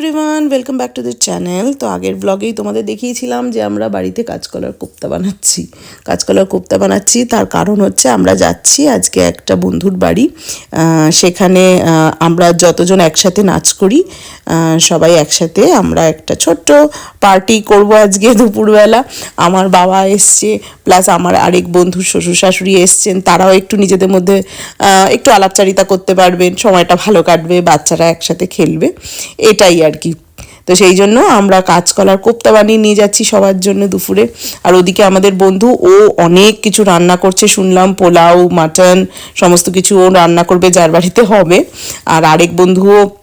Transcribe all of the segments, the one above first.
Everyone welcome back to the channel তো আগের ব্লগেই তোমাদের দেখিয়েছিলাম যে আমরা বাড়িতে কাঁচকলার কোপ্তা বানাচ্ছি। কাঁচকলার কোপ্তা বানাচ্ছি, তার কারণ হচ্ছে আমরা যাচ্ছি আজকে একটা বন্ধুর বাড়ি। সেখানে আমরা যতজন একসাথে নাচ করি সবাই একসাথে আমরা একটা ছোট্ট পার্টি করব আজকে দুপুরবেলা। আমার বাবা এসছে প্লাস আমার আরেক বন্ধুর শ্বশুর শাশুড়ি এসছেন, তারাও একটু নিজেদের মধ্যে একটু আলাপচারিতা করতে পারবেন, সময়টা ভালো কাটবে, বাচ্চারা একসাথে খেলবে। এটাই আর কি তো সেই জন্য আমরা কাঁচকলার কোপ্তা বানিয়ে নিয়ে যাচ্ছি সবার জন্য দুপুরে। আর ওদিকে আমাদের বন্ধু, ও অনেক কিছু রান্না করছে, শুনলাম পোলাও, মাটন, সমস্ত কিছু ও রান্না করবে, যার বাড়িতে হবে। আর আরেক বন্ধুও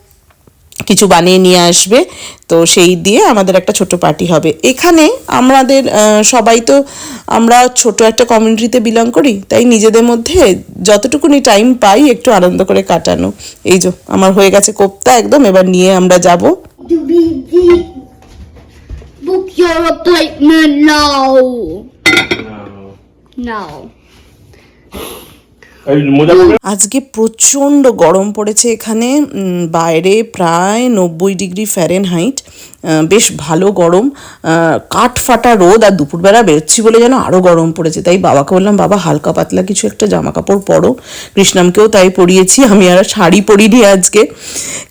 কিছু বানিয়ে নিয়ে আসবে। তো সেই দিয়ে আমাদের একটা ছোট পার্টি হবে। এখানে আমাদের সবাই তো আমরা ছোট একটা কমিউনিটিতে বিলং করি, তাই নিজেদের মধ্যে যতটুকুনি টাইম পাই একটু আনন্দ করে কাটানো। এই যে, আমার হয়ে গেছে কোপ্তা একদম, এবার নিয়ে আমরা যাব। পরবে আজকে প্রচণ্ড গরম পড়েছে এখানে বাইরে প্রায় নব্বই ডিগ্রি ফ্যারেনহাইট বেশ ভালো গরম কাঠ ফাটা রোদ আর দুপুরবেলা বেরোচ্ছি বলে যেন আরও গরম পড়েছে। তাই বাবাকে বললাম, বাবা, হালকা পাতলা কিছু একটা জামা কাপড় পরো। কৃষ্ণামকেও তাই পরিয়েছি, আমি আর শাড়ি পরিনি আজকে।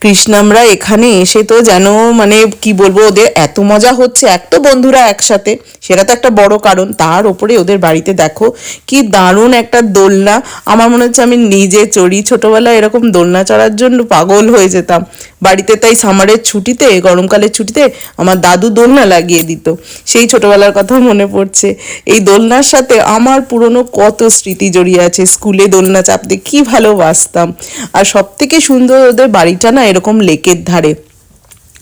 কৃষ্ণামরা এখানে এসে তো যেন মানে কি বলব, ওদের এত মজা হচ্ছে, এক তো বন্ধুরা একসাথে, সেটা তো একটা বড় কারণ। তার ওপরে ওদের বাড়িতে দেখো, কি দারুণ একটা দোলনা। আমার মনে হচ্ছে আমি নিজে চড়ি, ছোটবেলায় এরকম দোলনা চড়ার জন্য পাগল হয়ে যেতাম। বাড়িতে তাই সামারের ছুটিতে, গরমকালের ছুটিতে আমার দাদু দোলনা লাগিয়ে দিত। সেই ছোটবেলার কথা মনে পড়ছে। এই দোলনার সাথে আমার পুরনো কত স্মৃতি জড়িয়ে আছে। স্কুলে দোলনা চাপতে কি ভালোবাসতাম। আর সব থেকে সুন্দর ওদের বাড়িটা না এরকম লেকের ধারে।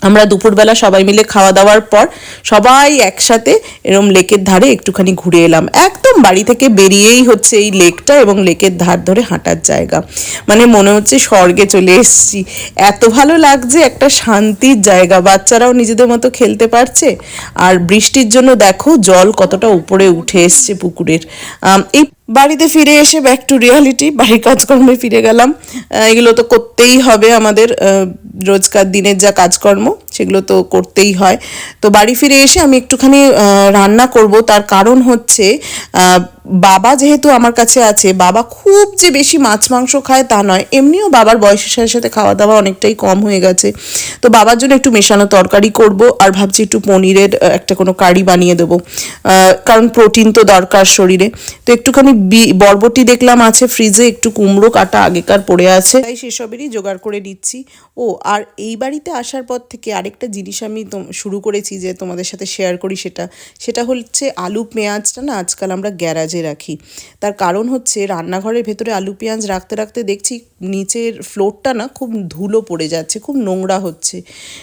আমরা দুপুরবেলা সবাই মিলে খাওয়া দাওয়ার পর সবাই একসাথে এরম লেকের ধারে একটুখানি ঘুরে এলাম। একদম বাড়ি থেকে বেরিয়েই হচ্ছে এই লেকটা এবং লেকের ধার ধরে হাঁটার জায়গা। মানে মনে হচ্ছে স্বর্গে চলে এসেছি। এত ভালো লাগছে, একটা শান্তির জায়গা। বাচ্চারাও নিজেদের মতো খেলতে পারছে। আর বৃষ্টির জন্য দেখো জল কতটা উপরে উঠে এসছে পুকুরের। এই বাড়িতে ফিরে এসে ব্যাক টু রিয়ালিটি বাড়ির কাজকর্মে ফিরে গেলাম। এগুলো তো করতেই হবে আমাদের রোজকার দিনের যা কাজকর্ম। সেগুলো তো করতেই হয়। তো বাড়ি ফিরে এসে আমি একটুখানি রান্না করব। তার কারণ হচ্ছে বাবা যেহেতু আমার কাছে আছে, বাবা খুব যে বেশি মাছ, মাংস খায় তা নয়। এমনিও বাবার বয়সের সাথে সাথে খাওয়া দাওয়া অনেকটাই কম হয়ে গেছে। তো বাবার জন্য একটু মেশানো তরকারি করব আর ভাবছি একটু পনিরের একটা কোনো কারি বানিয়ে দেবো। কারণ প্রোটিন তো দরকার শরীরে। তো একটুখানি বরবটি দেখলাম আছে ফ্রিজে, একটু কুমড়ো কাটা আগেকার পড়ে আছে। তাই সেসবেরই জোগাড় করে নিচ্ছি। ও, আর এই বাড়িতে আসার পর থেকে আরেকটা জিনিস আমি শুরু করেছি যে তোমাদের সাথে শেয়ার করি সেটা। সেটা হচ্ছে আলু পেঁয়াজটা না আজকাল আমরা গ্যারাজে রাখি। তার কারণ হচ্ছে রান্নাঘরের ভেতরে আলু, পেঁয়াজ রাখতে রাখতে দেখছি নিচের ফ্লোরটা না খুব ধুলো পড়ে যাচ্ছে, খুব নোংরা হচ্ছে।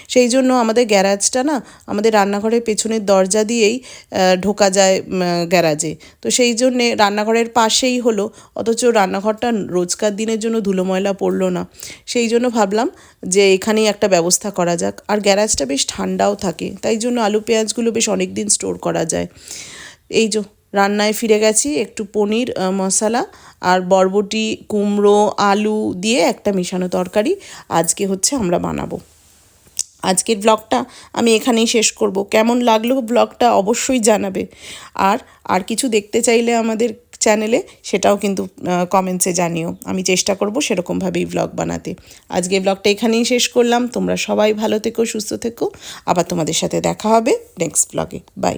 সেই জন্য আমাদের গ্যারাজটা না আমাদের রান্নাঘরের পেছনের দরজা দিয়েই ঢোকা যায় গ্যারাজে। তো সেই জন্যে রান্নাঘরের পাশেই হলো, অথচ রান্নাঘরটা রোজকার দিনের জন্য ধুলো ময়লা পড়ল না। সেই জন্য ভাবলাম যে এখানেই একটা ব্যবস্থা করা যাক। আর গ্যারাজটা বেশ ঠান্ডাও থাকে, তাই জন্য আলু, পেঁয়াজগুলো বেশ অনেক দিন স্টোর করা যায়। এই যে। রান্নায় ফিরে গেছি, একটু পনির মশলা আর বরবটি, কুমড়ো, আলু দিয়ে একটা মেশানো তরকারি। আজকে হচ্ছে আমরা বানাবো। আজকের ব্লগটা আমি এখানেই শেষ করব। কেমন লাগল ব্লগটা অবশ্যই জানাবে। আর আর কিছু দেখতে চাইলে আমাদের চ্যানেলে সেটাও কিন্তু কমেন্টসে জানিও। আমি চেষ্টা করব সেরকমভাবেই ব্লগ বানাতে। আজকে ব্লগটা এখানেই শেষ করলাম। তোমরা সবাই ভালো থেকো, সুস্থ থেকো। আবার তোমাদের সাথে দেখা হবে নেক্সট ব্লগে বাই